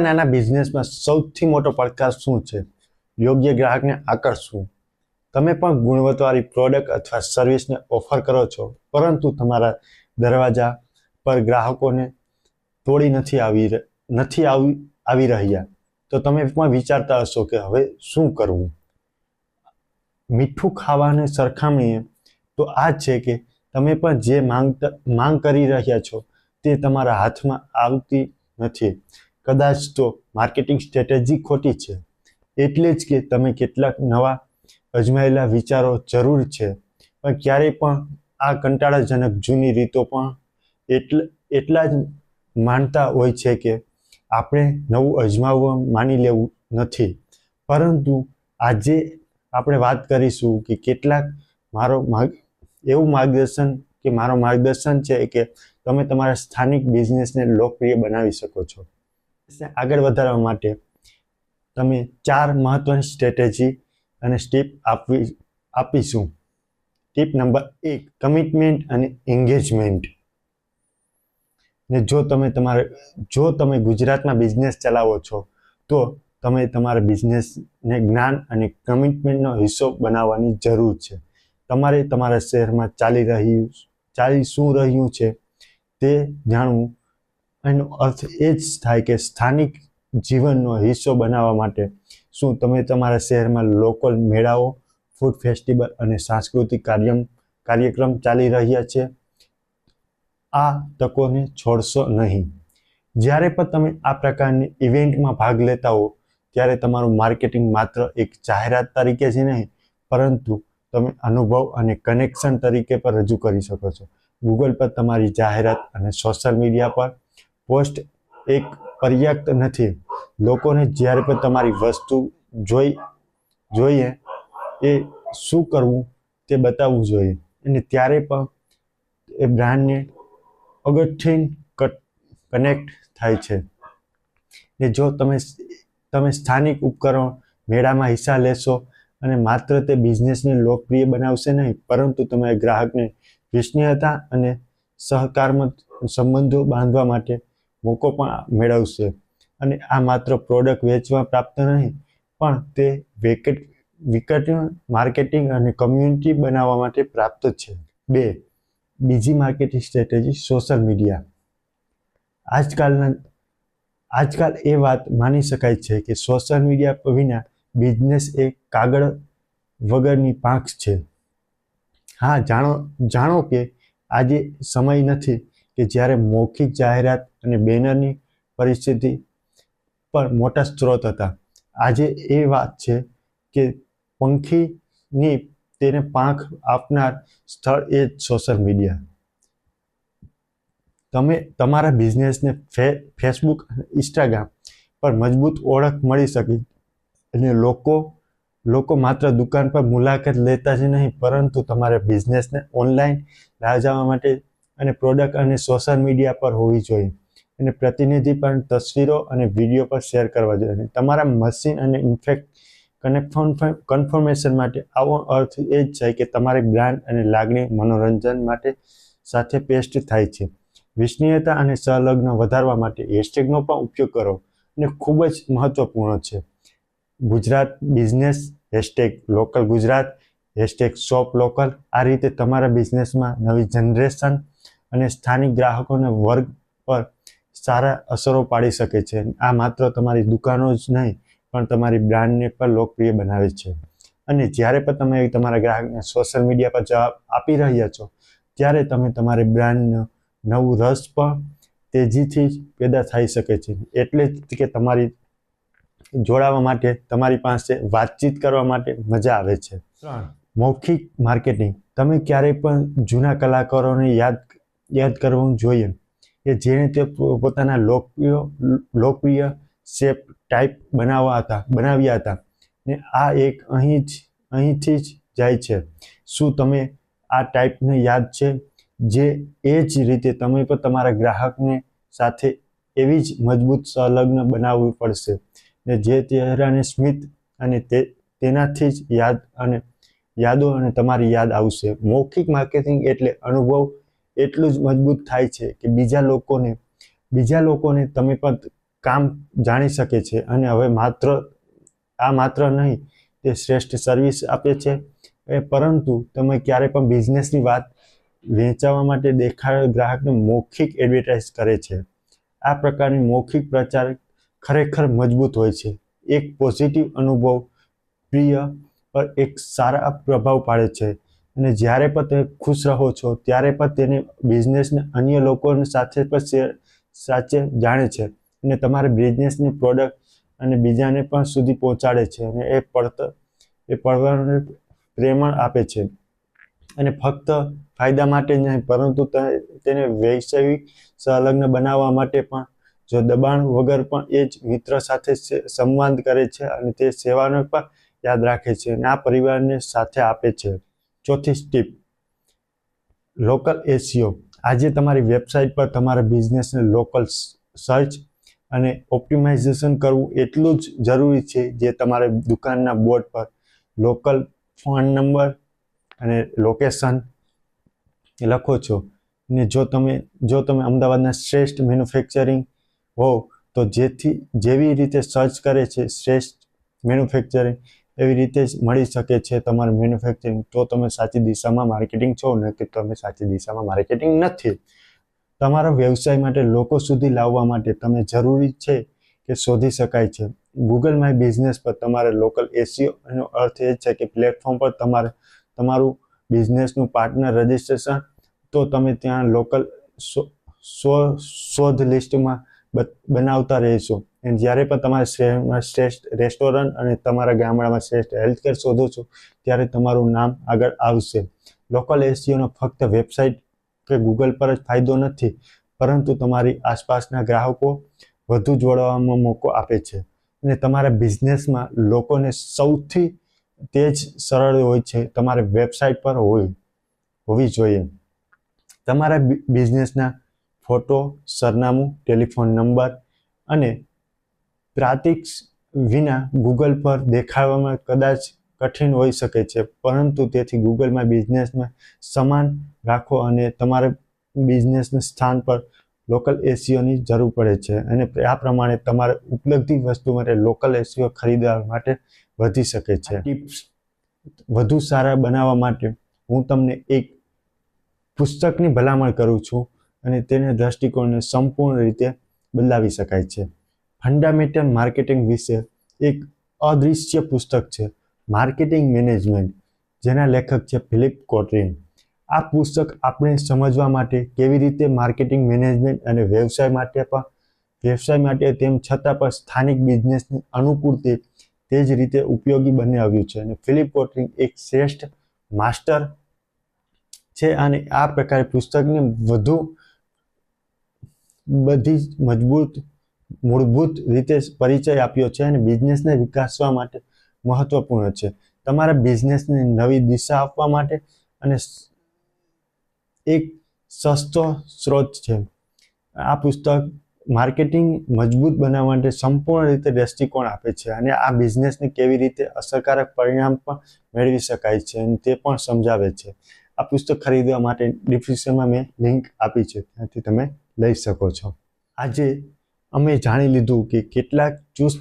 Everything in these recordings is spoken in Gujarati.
નાના બિઝનેસમાં સૌથી મોટો પડકાર શું છે? યોગ્ય ગ્રાહકને આકર્ષવું. તમે પણ ગુણવત્તાવાળી પ્રોડક્ટ અથવા સર્વિસને ઓફર કરો છો, પરંતુ તમારા દરવાજા પર ગ્રાહકોને તોડી નથી આવી નથી આવી આવી રહ્યા. તો તમે પણ વિચારતા હશો કે હવે શું કરવું? મીઠું ખાવાને સરખામણીએ તો આ જ છે કે તમે પણ જે માંગતા, માંગ કરી રહ્યા છો તે તમારા હાથમાં આવતી નથી. કદાચ તો માર્કેટિંગ સ્ટ્રેટેજી ખોટી છે. એટલે જ કે તમે કેટલાક નવા અજમાયેલા વિચારો જરૂર છે. પણ ક્યારેય પણ આ કંટાળાજનક જૂની રીતો પણ એટલ, એટલા જ માનતા હોય છે કે આપણે નવું અજમાવવા માની લેવું નથી. પરંતુ આજે આપણે વાત કરીશું કે કેટલાક મારો માર્ગ, એવું માર્ગદર્શન કે મારો માર્ગદર્શન છે કે તમે તમારા સ્થાનિક બિઝનેસને લોકપ્રિય બનાવી શકો છો. આગળ વધારવા માટે તમે ચાર મહત્વની સ્ટ્રેટેજી અને સ્ટેપ આપવી, આપીશું. ટીપ નંબર એક કમિટમેન્ટ અને એન્ગેજમેન્ટ ને જો તમે તમારે, જો તમે ગુજરાતમાં બિઝનેસ ચલાવો છો, તો તમે તમારા બિઝનેસને જ્ઞાન અને કમિટમેન્ટનો હિસ્સો બનાવવાની જરૂર છે. તમારે તમારા શહેરમાં ચાલી રહ્યું, ચાલી શું રહ્યું છે તે જાણવું એનો અર્થ એ જ થાય કે સ્થાનિક જીવનનો હિસ્સો બનાવવા માટે શું તમે તમારા શહેરમાં લોકલ મેળાઓ ફૂડ ફેસ્ટિવલ અને સાંસ્કૃતિક કાર્યમ, કાર્યક્રમ ચાલી રહ્યા છે? આ તકોને છોડશો નહીં. જ્યારે પણ તમે આ પ્રકારની ઇવેન્ટમાં ભાગ લેતા હો, ત્યારે તમારું માર્કેટિંગ માત્ર એક જાહેરાત તરીકે જ નહીં, પરંતુ તમે અનુભવ અને કનેક્શન તરીકે પણ રજૂ કરી શકો છો. ગૂગલ પર તમારી જાહેરાત અને સોશિયલ મીડિયા પર પોસ્ટ એક પર્યાપ્ત નથી. લોકોને જ્યારે પણ તમારી વસ્તુ જોઈ, જોઈએ, એ શું કરવું તે બતાવવું જોઈએ. અને ત્યારે પણ એ બ્રાન્ડને અગત્યથી કનેક્ટ થાય છે. ને જો તમે તમે સ્થાનિક ઉપકરણ મેળામાં હિસ્સા લેશો અને માત્ર તે બિઝનેસને લોકપ્રિય બનાવશે નહીં, પરંતુ તમે ગ્રાહકને વિશ્વનીયતા અને સહકારમાં સંબંધો બાંધવા માટે મોકો પણ મેળવશે. અને આ માત્ર પ્રોડક્ટ વેચવા પ્રાપ્ત નહીં, પણ તે વેકેટ વિકટ માર્કેટિંગ અને કમ્યુનિટી બનાવવા માટે પ્રાપ્ત છે. બે, બીજી માર્કેટિંગ સ્ટ્રેટેજી સોશિયલ મીડિયા આજકાલના, આજકાલ એ વાત માની શકાય છે કે સોશિયલ મીડિયા વિના બિઝનેસ એ કાગળ વગરની પાંખ છે. હા, જાણો જાણો કે આજે સમય નથી કે જ્યારે મૌખિક જાહેરાત અને બેનરની પરિસ્થિતિ પર મોટા સ્ત્રોત હતા. આજે એ વાત છે કે પંખીની તેને પાંખ આપનાર સ્થળ એ જ સોશિયલ મીડિયા તમે તમારા બિઝનેસને ફે ફેસબુક ઇન્સ્ટાગ્રામ પર મજબૂત ઓળખ મળી શકે અને લોકો લોકો માત્ર દુકાન પર મુલાકાત લેતા જ નહીં, પરંતુ તમારા બિઝનેસને ઓનલાઈન લાવવા માટે અને પ્રોડક્ટ અને સોશિયલ મીડિયા પર હોવી જોઈએ. અને પ્રતિનિધિ પણ તસવીરો અને વીડિયો પર શેર કરવા જોઈએ. અને તમારા મશીન અને ઇન્ફેક્ટ કનેક્ફોન કન્ફર્મેશન માટે આવો અર્થ એ જ છે કે તમારી બ્રાન્ડ અને લાગણી મનોરંજન માટે સાથે પેસ્ટ થાય છે. વિશ્વનીયતા અને સંલગ્ન વધારવા માટે હેશટેગનો પણ ઉપયોગ કરો અને ખૂબ જ મહત્વપૂર્ણ છે. Gujarat business hashtag local Gujarat hashtag shop local આ રીતે તમારા બિઝનેસમાં નવી જનરેશન અને સ્થાનિક ગ્રાહકોને વર્ગ પર સારા અસરો પાડી શકે છે. આ માત્ર તમારી દુકાનો જ નહીં પણ તમારી બ્રાન્ડને પણ લોકપ્રિય બનાવે છે. અને જ્યારે પણ તમે તમારા ગ્રાહકને સોશિયલ મીડિયા પર જવાબ આપી રહ્યા છો ત્યારે તમે તમારી બ્રાન્ડનો નવું રસ પણ તેજીથી જ પેદા થઈ શકે છે. એટલે જ કે તમારી જોડાવા માટે તમારી પાસે વાતચીત કરવા માટે મજા આવે છે. મૌખિક માર્કેટિંગ. તમે ક્યારેય પણ જૂના કલાકારોને યાદ યાદ કરવું જોઈએ. કે જેણે તે પોતાના લોકપ્રિય લોકપ્રિય શેપ ટાઈપ બનાવવા હતા, બનાવ્યા હતા. ને આ એક અહીં જ, અહીંથી જ જાય છે. શું તમે આ ટાઈપને યાદ છે? જે એ જ રીતે તમે પણ તમારા ગ્રાહકને સાથે એવી જ મજબૂત સંલગ્ન બનાવવી પડશે. ને જે ચહેરાને સ્મિત અને તે, તેનાથી જ યાદ અને યાદો અને તમારી યાદ આવશે. મૌખિક માર્કેટિંગ એટલે અનુભવ એટલું જ મજબૂત થાય છે કે બીજા લોકોને બીજા લોકોને તમે પણ કામ જાણી શકે છે અને હવે માત્ર, આ માત્ર નહીં, તે શ્રેષ્ઠ સર્વિસ આપે છે. એ પરંતુ તમે ક્યારે પણ બિઝનેસની વાત વેચાવા માટે દેખાડ, ગ્રાહકને મૌખિક એડવર્ટાઇઝ કરે છે. આ પ્રકારની મૌખિક પ્રચાર ખરેખર મજબૂત હોય છે. એક પોઝિટિવ અનુભવ પ્રિય પર એક સારા પ્રભાવ પાડે છે. અને જ્યારે પણ તમે ખુશ રહો છો, ત્યારે પણ તેને બિઝનેસને અન્ય લોકોને સાથે પણ શેર સાચે જાણે છે અને તમારા બિઝનેસની પ્રોડક્ટ અને બીજાને પણ સુધી પહોંચાડે છે અને એ પડતર એ પડવાને પ્રેમણ આપે છે. અને ફક્ત ફાયદા માટે જ નહીં, પરંતુ તેને વૈશ્વિક સંલગ્ન બનાવવા માટે પણ જો દબાણ વગર પણ એ જ મિત્ર સાથે સંવાદ કરે છે અને તે સેવાને પણ યાદ રાખે છે અને આ પરિવારને સાથે આપે છે. ચોથી સ્ટીપ. Local SEO. આજે તમારી વેબસાઇટ પર તમારા બિઝનેસને લોકલ સર્ચ અને ઓપ્ટિમાઇઝેશન કરવું એટલું જ જરૂરી છે જે તમારે દુકાનના બોર્ડ પર લોકલ ફોન નંબર અને લોકેશન લખો છો. ને જો તમે જો તમે અમદાવાદના શ્રેષ્ઠ મેન્યુફેક્ચરિંગ હો, તો જેથી, જેવી રીતે સર્ચ કરે છે શ્રેષ્ઠ મેન્યુફેક્ચરિંગ એવી રીતે જ મળી શકે છે તમારું મેન્યુફેક્ચરિંગ તો તમે સાચી દિશામાં માર્કેટિંગ છો ને કે તમે સાચી દિશામાં માર્કેટિંગ નથી. તમારા વ્યવસાય માટે, લોકો સુધી લાવવા માટે તમે જરૂરી છે કે શોધી શકાય છે. ગૂગલ માય બિઝનેસ પર તમારે લોકલ એસીઓ એનો અર્થ એ છે કે પ્લેટફોર્મ પર તમારે, તમારું બિઝનેસનું પાર્ટનર રજિસ્ટ્રેશન તો તમે ત્યાં લોકલ શોધ લિસ્ટમાં બનાવતા રહેશો. અને જ્યારે પણ તમારા શહેરમાં શ્રેષ્ઠ રેસ્ટોરન્ટ અને તમારા ગામડામાં શ્રેષ્ઠ હેલ્થકેર શોધો છો, ત્યારે તમારું નામ આગળ આવશે. લોકલ એસીઓનો ફક્ત વેબસાઇટ કે ગૂગલ પર જ ફાયદો નથી, પરંતુ તમારી આસપાસના ગ્રાહકો વધુ જોડવામાં મોકો આપે છે. અને તમારા બિઝનેસમાં લોકોને સૌથી તેજ સરળ હોય છે, તમારે વેબસાઇટ પર હોય, હોવી જોઈએ. તમારા બિઝનેસના ફોટો, સરનામું, ટેલિફોન નંબર અને પ્રાતિક વિના ગૂગલ પર દેખાડવામાં કદાચ કઠિન હોઈ શકે છે પરંતુ તેથી ગૂગલમાં બિઝનેસમાં સમાન રાખો અને તમારે બિઝનેસના સ્થાન પર લોકલ એસીઓની જરૂર પડે છે અને આ પ્રમાણે તમારે ઉપલબ્ધિ વસ્તુ માટે લોકલ એસીઓ ખરીદવા માટે વધી શકે છે. ટિપ્સ. વધુ સારા બનાવવા માટે હું તમને એક પુસ્તકની ભલામણ કરું છું અને તેને દ્રષ્ટિકોણને સંપૂર્ણ રીતે બદલાવી શકાય છે. ફંડામેન્ટલ માર્કેટિંગ વિશે એક અદૃશ્ય પુસ્તક છે માર્કેટિંગ મેનેજમેન્ટ જેના લેખક છે ફિલિપ કોટરીન આ પુસ્તક આપણે સમજવા માટે કેવી રીતે માર્કેટિંગ મેનેજમેન્ટ અને વ્યવસાય માટે પણ, વ્યવસાય માટે તેમ છતાં પણ સ્થાનિક બિઝનેસની અનુકૂળતે તે જ રીતે ઉપયોગી બનાવ્યું છે. અને ફિલિપ કોટરીન એક શ્રેષ્ઠ માસ્ટર છે અને આ પ્રકારે પુસ્તકને વધુ બધી મજબૂત મૂળભૂત રીતે પરિચય આપ્યો છે અને બિઝનેસને વિકાસવા માટે મહત્વપૂર્ણ છે. તમારા બિઝનેસને નવી દિશા આપવા માટે અને એક સસ્તો સ્ત્રોત છે. આ પુસ્તક માર્કેટિંગ મજબૂત બનાવવા માટે સંપૂર્ણ રીતે દ્રષ્ટિકોણ આપે છે અને આ બિઝનેસને કેવી રીતે અસરકારક પરિણામ પણ મેળવી શકાય છે અને તે પણ સમજાવે છે. આ પુસ્તક ખરીદવા માટે ડિસ્ક્રિપ્શનમાં મેં લિંક આપી છે. ત્યાંથી તમે લઈ શકો છો. આજે અમે જાણી લીધું કે કેટલાક ચુસ્ત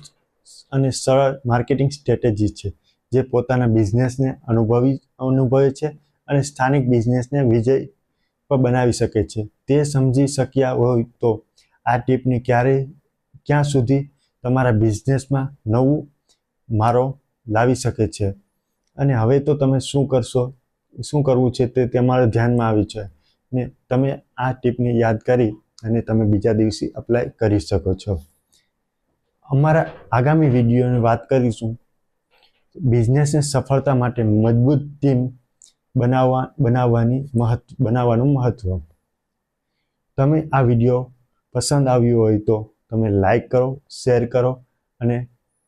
અને સરળ માર્કેટિંગ સ્ટ્રેટેજી છે, જે પોતાના બિઝનેસને અનુભવી, અનુભવે છે અને સ્થાનિક બિઝનેસને વિજય પણ બનાવી શકે છે. તે સમજી શક્યા હોય તો આ ટીપને ક્યારે, ક્યાં સુધી તમારા બિઝનેસમાં નવું મારો લાવી શકે છે? અને હવે તો તમે શું કરશો, શું કરવું છે તે તમારા ધ્યાનમાં આવ્યું છે. ને તમે આ ટીપને યાદ કરી અને તમે બીજા દિવસે અપ્લાય કરી શકો છો. અમારા આગામી વિડીયોની વાત કરીશું. બિઝનેસને સફળતા માટે મજબૂત ટીમ બનાવવા, બનાવવાની મહત્વ, બનાવવાનું મહત્વ. તમે આ વીડિયો પસંદ આવ્યો હોય તો તમે લાઈક કરો શેર કરો અને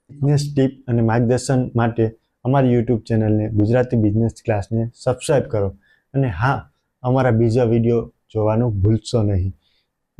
બિઝનેસ ટીપ અને માર્ગદર્શન માટે અમારી યુટ્યુબ ચેનલને ગુજરાતી બિઝનેસ ક્લાસને સબસ્ક્રાઈબ કરો. અને હા, અમારા બીજા વીડિયો જોવાનું ભૂલશો નહીં.